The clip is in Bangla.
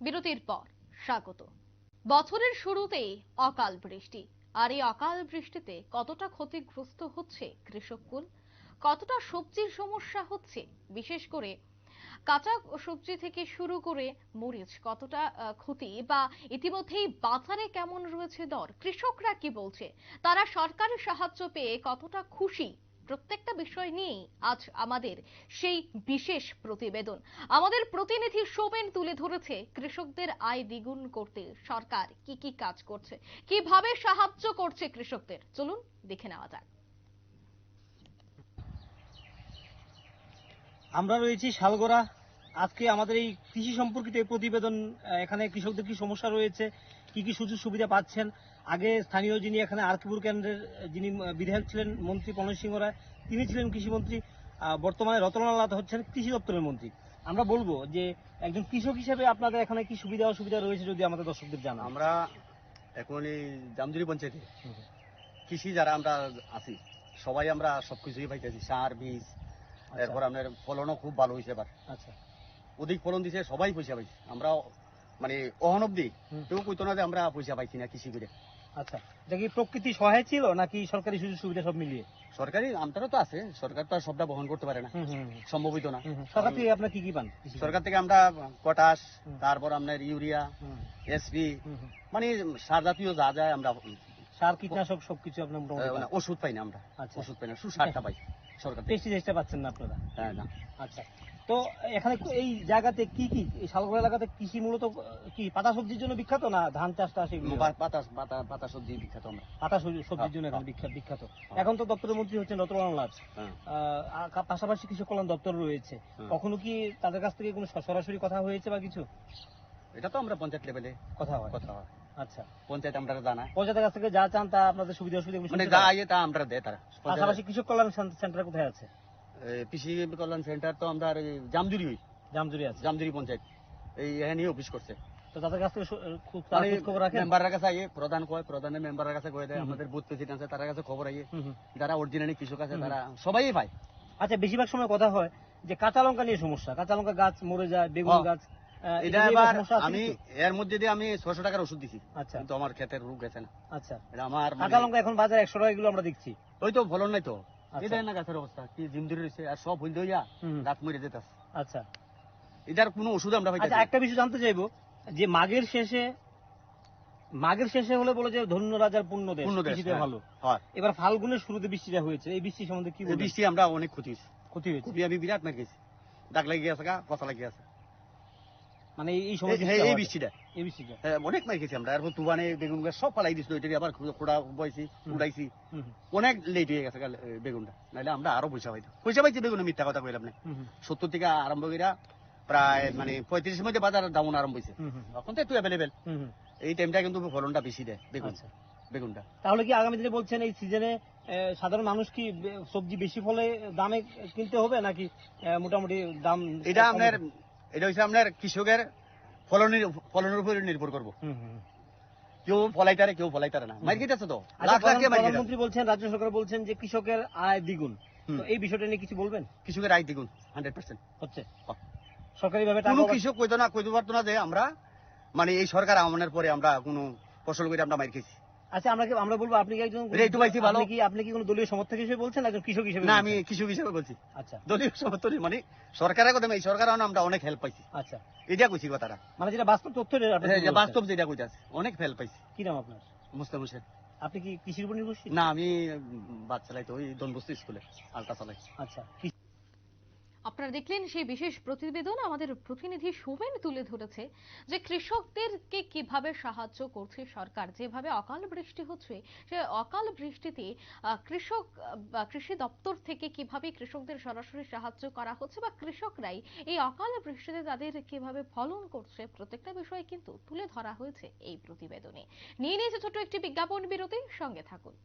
বিরতির পর স্বাগত। বছরের শুরুতেই অকাল বৃষ্টি। আর এই অকাল বৃষ্টিতে কতটা ক্ষতিগ্রস্ত হচ্ছে কৃষককুল কতটা সবজির সমস্যা হচ্ছে? বিশেষ করে কাঁচা সবজি থেকে শুরু করে মরিচ কতটা ক্ষতি বা ইতিমধ্যেই বাজারে কেমন রয়েছে দর? কৃষকরা কি বলছে? তারা সরকারি সাহায্য পেয়ে কতটা খুশি প্রত্যেকটা বিষয় নিয়েই আজ আমাদের সেই বিশেষ প্রতিবেদন। আমাদের প্রতিনিধি সোমেন তুলে ধরেছে কৃষকদের আয় দ্বিগুণ করতে সরকার কি কি কাজ করছে, কীভাবে সাহায্য করছে কৃষকদের। চলুন দেখে নেওয়া যাক। আমরা রয়েছি শালগোড়া। আজকে আমাদের এই কৃষি সম্পর্কিত এই প্রতিবেদন এখানে কৃষকদের কি সমস্যা রয়েছে কি কি সুযোগ সুবিধা পাচ্ছেন? আগে স্থানীয় যিনি এখানে আরকিপুর কেন্দ্রের যিনি বিধায়ক ছিলেন মন্ত্রী প্রণয় সিংহ রায় তিনি ছিলেন কৃষিমন্ত্রী বর্তমানে রতনলাল নাথ হচ্ছেন কৃষি দপ্তরের মন্ত্রী। আমরা বলব যে একজন কৃষক হিসেবে আপনাদের এখানে কি সুবিধা অসুবিধা রয়েছে যদি আমাদের দর্শকদের জানান? আমরা এখন এই জামজুরি পঞ্চায়েতে কৃষি যারা আমরা আছি সবাই আমরা সবকিছুই পাইতেছি সার বীজ এরপর আপনার ফলনও খুব ভালো হয়েছে এবার। আচ্ছা। অধিক ফলন দিছে সবাই পয়সা পাইছে। আমরা মানে অহন অব্দি। কেউ কইতো না যে আমরা পয়সা পাইছি না কৃষি করে আচ্ছা কি প্রকৃতি সহায় ছিল নাকি সরকারি সুযোগ সুবিধা সব মিলিয়ে সরকারি আমটারও তো আছে সরকার তো আর সবটা বহন করতে পারে না। সম্ভব হইতো না। সরকার থেকে আপনার কি কি পান সরকার থেকে আমরা পটাশ। তারপর আপনার ইউরিয়া এসপি। মানে সার জাতীয় যা যায় আমরা সার কীটনাশক সবকিছু আপনার মোটামুটি ওষুধ পাই না আমরা আচ্ছা। ওষুধ পাই না শুধু সারটা পাই সরকার থেকে পেস্টিসাইডটা পাচ্ছেন না আপনারা হ্যাঁ, না আচ্ছা তো এখানে এই জায়গাতে কি কি এই শালগড় এলাকাতে কৃষি মূলত কি পাতা সবজির জন্য বিখ্যাত না ধান চাষটা সেগুলো বা- বাতাস বাতা পাতা সবজি বিখ্যাত আমরা। পাতা সবজির হ্যাঁ, জন্য এখানে হ্যাঁ। বিখ্যাত। বিখ্যাত এখন তো দপ্তরের মন্ত্রী হচ্ছেন রতনলাল হ্যাঁ। আহ, পাশাপাশি কৃষি কল্যাণ দপ্তর রয়েছে। কখনো কি তাদের কাছ থেকে কোনো সরাসরি কথা হয়েছে বা কিছু? এটা তো আমরা পঞ্চায়েত লেভেলে কথা হয়। কথা হয়। আচ্ছা। পঞ্চায়েত আমরা জানা। পঞ্চায়েতের কাছ থেকে যা চান তা আপনাদের সুবিধা অসুবিধা মানে যা আইয়ে তা আমরা দেয় তারা। পাশাপাশি কৃষক কল্যাণ সেন্টার কোথায় আছে? কৃষি কল্যাণ সেন্টার তো আমরা জামজুরি হই। জামজুরি আছে। জামজুরি পঞ্চায়েত। এই এখানে অফিস করছে। তো তাদের কাছ খুব তারা মানে খোঁজ খবর রাখেন? মেম্বারের কাছে আইয়ে প্রধান কয় প্রধানের মেম্বারের কাছে কয়ে দেয় আমাদের বুথ প্রেসিডেন্ট আছে তার কাছে খবর আইয়ে। হুম, হুম। যারা অরিজিনালি কৃষক আছে তারা সবাই পায়। আচ্ছা বেশিরভাগ সময় কথা হয় যে কাঁচা লঙ্কা নিয়ে সমস্যা। কাঁচা লঙ্কা গাছ মরে যায় বেগুন হ্যাঁ। গাছ এটা এবার আমি এর মধ্যে দিয়ে আমি ছশো টাকার ওষুধ দিছি। আচ্ছা। কিন্তু আমার ক্ষেতের রোগ গেছে না। আচ্ছা। এটা আমার মানে- কাঁচা লঙ্কা এখন বাজারে একশো টাকা আমরা দেখছি। ওই তো ফলন নাই তো। আচ্ছা। না গাছের অবস্থা কি জিমদুরি রয়েছে আর সব হইল হইয়া গাছ মরে যেতে আচ্ছা। এটার কোনো ওষুধ আমরা আচ্ছা একটা বিষয় জানতে চাইব যে মাঘের শেষে মাঘের শেষে হলে বলে যে ধন্য রাজার দেশ হ্যাঁ। ভালো। এবার ফাল্গুনের শুরুতে বৃষ্টিটা হয়েছে এই বৃষ্টি সম্বন্ধে কি বৃষ্টি আমরা অনেক ক্ষতি হয়েছে। ক্ষতি হয়েছে। আমি বিরাট মার গেছি দাগ লাগিয়ে আছে গা পচা লাগিয়ে আছে। মানে এই- এই সময় এই- বৃষ্টিটা। এই বৃষ্টিটা। হ্যাঁ, অনেক মার গেছি আমরা। এরপর তুবানে বেগুন গাছ সব পালাই দিছিল এটা আবার খোড়া বইছি উড়াইছি হুম, হুম, অনেক লেট হয়ে গেছে বেগুনটা। নাহলে আমরা আরও পয়সা পাইতাম। পয়সা পাইছি বেগুনে মিথ্যা কথা কইলাম না। হুম, হুম, সত্তর থেকে আরম্ভ করিয়া প্রায় মানে পঁয়ত্রিশের মধ্যে বাজার ডাউন আরম্ভ হয়েছে হুম, হুম, এখন তো একটু অ্যাভেলেবেল হুম, হুম। এই টাইমটা কিন্তু ফলনটা বেশি দেয় বেগুন আচ্ছা। বেগুনটা। তাহলে কি আগামী দিনে বলছেন এই সিজনে সাধারণ মানুষ কি সবজি বেশি ফলে দামে কিনতে হবে নাকি মোটামুটি দাম এটা আপনার এটা হচ্ছে আপনার কৃষকের ফলনের ফলনের উপরে নির্ভর করব। কেউ ফলাইতারে কেউ ফলাইতারে না। মার্কেট আছে তো। আচ্ছা, লাখ লাখ প্রধানমন্ত্রী বলছেন রাজ্য সরকার বলছেন যে কৃষকের আয় দ্বিগুণ। তো এই বিষয়টা নিয়ে কিছু বলবেন? কৃষকের আয় দ্বিগুণ হান্ড্রেড পার্সেন্ট। হচ্ছে। সরকারি ভাবে টাকা কোনো কৃষক কইতো না কইতে পারতো না যে আমরা মানে এই সরকার আমনের পরে আমরা কোনো ফসল করে আমরা মার খেয়েছি। আচ্ছা আমরা আমরা বলব আপনি কি একজন ভালো। কি আপনি কি কোনো দলীয় সমর্থক হিসেবে বলছেন একজন কৃষক হিসেবে না আমি কৃষক হিসেবে বলছি। আচ্ছা। দলীয় সমর্থন মানে সরকারের কথা এই সরকার আমরা অনেক হেল্প পাইছি। আচ্ছা। এটা কইছি কথাটা। মানে যেটা বাস্তব তথ্য আপনি হ্যাঁ। বাস্তব যেটা কইতাছে অনেক হেল্প পাইছি। কি নাম আপনার? মুস্তাম হোসেন আপনি কি কৃষির উপর নির্ভরশীল? না আমি বাস চালাই তো ওই দনবস্তি স্কুলে আলটা চালাই আচ্ছা আপনারা দেখলেন সেই বিশেষ প্রতিবেদন আমাদের প্রতিনিধি সুমেন তুলে ধরেছে যে কৃষকদেরকে কীভাবে সাহায্য করছে সরকার, যেভাবে অকাল বৃষ্টি হচ্ছে, সে অকাল বৃষ্টিতে কৃষক কৃষি দপ্তর থেকে কীভাবে কৃষকদের সরাসরি সাহায্য করা হচ্ছে বা কৃষকরাই এই অকাল বৃষ্টিতে তাদের কীভাবে ফলন করছে, প্রত্যেকটা বিষয় কিন্তু তুলে ধরা হয়েছে এই প্রতিবেদনে। নিয়ে নিয়েছে ছোট্ট একটি বিজ্ঞাপন বিরতি, সঙ্গে থাকুন।